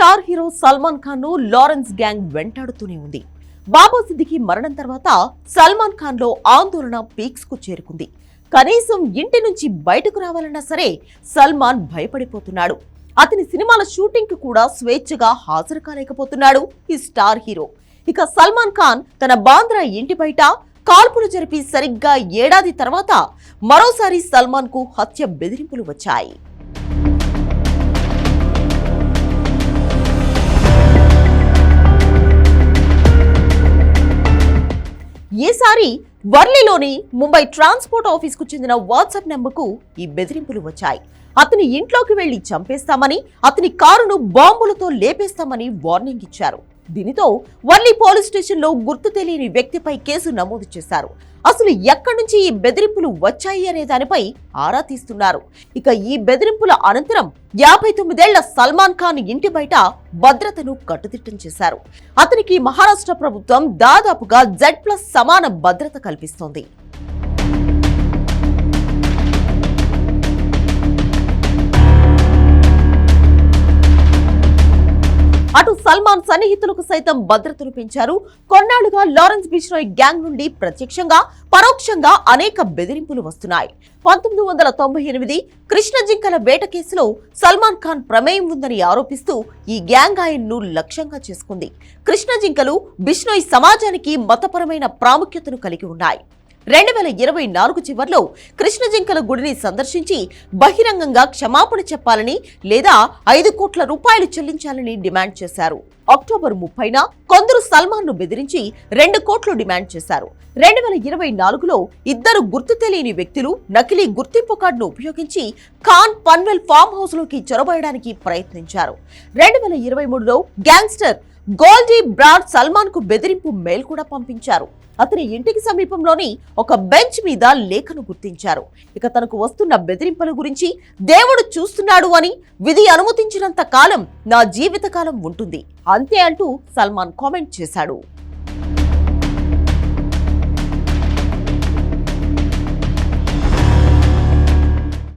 Star hero Salman ఖాన్ను Lawrence gang వెంటాడుతూనే ఉంది. బాబా సిద్దికి మరణం తర్వాత సల్మాన్ ఖాన్లో ఆందోళన పీక్స్కు చేరుకుంది. కనీసం ఇంటి నుంచి బయటకు రావాలన్నా సరే సల్మాన్ భయపడిపోతున్నాడు. అతని సినిమాల షూటింగ్కు కూడా స్వేచ్ఛగా హాజరు కాలేకపోతున్నాడు ఈ స్టార్ హీరో. ఇక సల్మాన్ ఖాన్ తన బాంద్రా ఇంటి బయట కాల్పులు జరిపి సరిగ్గా ఏడాది తర్వాత మరోసారి సల్మాన్కు హత్య బెదిరింపులు వచ్చాయి. ఈసారి వర్లీలోని ముంబై ట్రాన్స్పోర్ట్ ఆఫీస్కు చెందిన వాట్సాప్ నెంబర్కు ఈ బెదిరింపులు వచ్చాయి. అతని ఇంట్లోకి వెళ్ళి చంపేస్తామని అతని కారును బాంబులతో లేపేస్తామని వార్నింగ్ ఇచ్చారు. దీనితో వర్లీ పోలీస్ స్టేషన్లో గుర్తు తెలియని వ్యక్తిపై కేసు నమోదు చేశారు. అసలు ఎక్కడి నుంచి ఈ బెదిరింపులు వచ్చాయి అనే దానిపై ఆరా తీస్తున్నారు. ఇక ఈ బెదిరింపుల అనంతరం యాభై తొమ్మిదేళ్ళ సల్మాన్ ఖాన్ ఇంటి బయట భద్రతను కట్టుదిట్టం చేశారు. అతనికి మహారాష్ట్ర ప్రభుత్వం దాదాపుగా జెడ్ ప్లస్ సమాన భద్రత కల్పిస్తోంది. అటు సల్మాన్ సన్నిహితులకు సైతం భద్రతను పెంచారు కొన్నాళ్ళుగా లారెన్స్ బిష్నోయ్ గ్యాంగ్ నుండి ప్రత్యక్షంగా పరోక్షంగా అనేక బెదిరింపులు వస్తున్నాయి. పంతొమ్మిది వందల తొంభై ఎనిమిది కృష్ణ జింకల వేట కేసులో సల్మాన్ ఖాన్ ప్రమేయం ఉందని ఆరోపిస్తూ ఈ గ్యాంగ్ ఆయన్ను లక్ష్యంగా చేసుకుంది. కృష్ణ జింకలు బిష్నోయ్ సమాజానికి మతపరమైన ప్రాముఖ్యతను కలిగి ఉన్నాయి. రెండు వేల ఇరవై నాలుగు చివరిలో కృష్ణజింకల గుడిని సందర్శించి బహిరంగంగా క్షమాపణ చెప్పాలని లేదా ఐదు కోట్ల రూపాయలు చెల్లించాలని డిమాండ్ చేశారు. అక్టోబర్ ముప్పైన కొందరు సల్మాన్ను బెదిరించి రెండు కోట్లు డిమాండ్ చేశారు. రెండు వేల ఇరవై నాలుగులో ఇద్దరు గుర్తు తెలియని వ్యక్తులు నకిలీ గుర్తింపు కార్డును ఉపయోగించి ఖాన్ పన్వెల్ ఫామ్ హౌస్లోకి చొరబడడానికి ప్రయత్నించారు. రెండు వేల ఇరవై మూడులో గ్యాంగ్స్టర్ గోల్డీ బ్రాడ్ సల్మాన్కు బెదిరింపు మెయిల్ కూడా పంపించారు. అతని ఇంటికి సమీపంలోని ఒక బెంచ్ మీద లేఖను గుర్తించారు. ఇక తనకు వస్తున్న బెదిరింపుల గురించి దేవుడు చూస్తున్నాడు అని విధి అనుమతించినంత కాలం నా జీవితకాలం ఉంటుంది. అంతే అంటూ సల్మాన్ కామెంట్ చేశాడు.